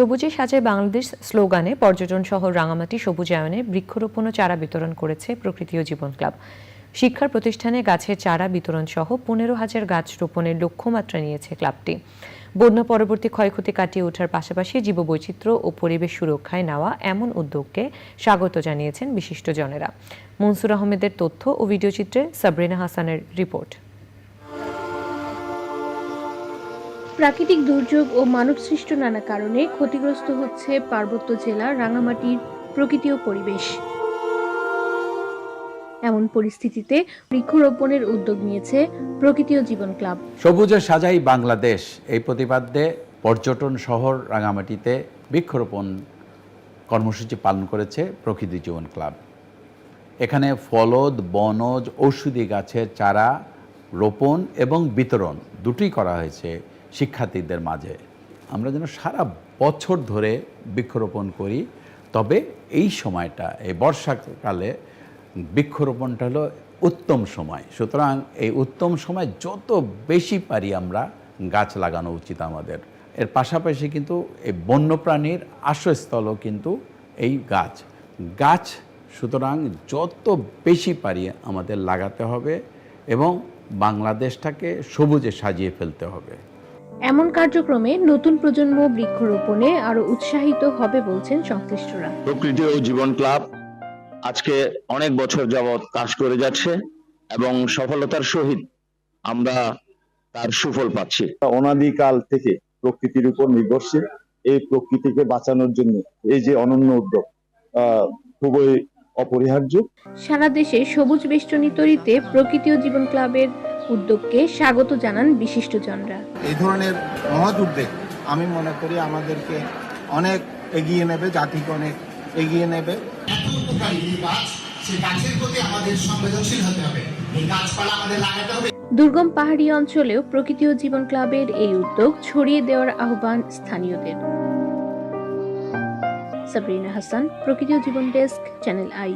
সবুজে সাজে বাংলাদেশ স্লোগানে পর্যটন শহর রাঙামাটি সবুজায়নে বৃক্ষরোপণ ও চারা বিতরণ করেছে প্রকৃতি ও জীবন ক্লাব। শিক্ষার প্রতিষ্ঠানে গাছের চারা বিতরণ সহ পনেরো হাজার গাছ রোপণের লক্ষ্যমাত্রা নিয়েছে ক্লাবটি। বন্যা পরবর্তী ক্ষয়ক্ষতি কাটিয়ে ওঠার পাশাপাশি জীববৈচিত্র্য ও পরিবেশ সুরক্ষায় নেওয়া এমন উদ্যোগকে স্বাগত জানিয়েছেন বিশিষ্টজনেরা। মনসুর আহমেদের তথ্য ও ভিডিওচিত্রে সাবরিনা হাসানের রিপোর্ট। প্রাকৃতিক দুর্যোগ ও মানবসৃষ্ট নানা কারণে ক্ষতিগ্রস্ত হচ্ছে পার্বত্য জেলা রাঙামাটির প্রকৃতি ও পরিবেশ। এমন পরিস্থিতিতে বৃক্ষরোপণের উদ্যোগ নিয়েছে প্রকৃতি ও জীবন ক্লাব। সবুজে সাজাই বাংলাদেশ, এই প্রতিপাদ্যে পর্যটন শহর রাঙামাটিতে বৃক্ষরোপণ কর্মসূচি পালন করেছে প্রকৃতি জীবন ক্লাব। এখানে ফলদ, বনজ, ঔষধি গাছের চারা, রোপণ এবং বিতরণ দুটোই করা হয়েছে শিক্ষার্থীদের মাঝে। আমরা যেন সারা বছর ধরে বৃক্ষরোপণ করি, তবে এই সময়টা, এই বর্ষাকালে বৃক্ষরোপণটা হলো উত্তম সময়। সুতরাং এই উত্তম সময় যত বেশি পারি আমরা গাছ লাগানো উচিত আমাদের। এর পাশাপাশি কিন্তু এই বন্যপ্রাণীর আশ্রয়স্থলও কিন্তু এই গাছ। গাছ, সুতরাং যত বেশি পারি আমাদের লাগাতে হবে এবং বাংলাদেশটাকে সবুজে সাজিয়ে ফেলতে হবে। এমন কার্যক্রমে নতুন প্রজন্ম বৃক্ষরোপণে আরও উৎসাহিত হবে বলছেন সংশ্লিষ্টরা। প্রকৃতি ও জীবন ক্লাব আজকে অনেক বছর যাবৎ কাজ করে যাচ্ছে এবং সফলতার সহিত আমরা তার সুফল পাচ্ছি। অনাদিকাল থেকে প্রকৃতির উপর নির্ভরশীল এই প্রকৃতিকে বাঁচানোর জন্য এই যে অনন্য উদ্যোগ আহ, খুবই অপরিহার্য। সারা দেশে সবুজ বেষ্টনী তৈরিতে প্রকৃতি ও জীবন ক্লাবের উদ্যোগকে স্বাগত জানান বিশিষ্ট বিশিষ্টজনরা। এই ধরনের মহৎ উদ্যোগ আমি মনে করি আমাদেরকে অনেক এগিয়ে নেবে জাতিকে অনেক এগিয়ে নেবে। দুর্গম পাহাড়ি অঞ্চলেও প্রকৃতি ও জীবন ক্লাবের এই উদ্যোগ ছড়িয়ে দেওয়ার আহ্বান স্থানীয়দের। সাবরিনা হাসান প্রকৃতি ও জীবন ডেস্ক চ্যানেল আই।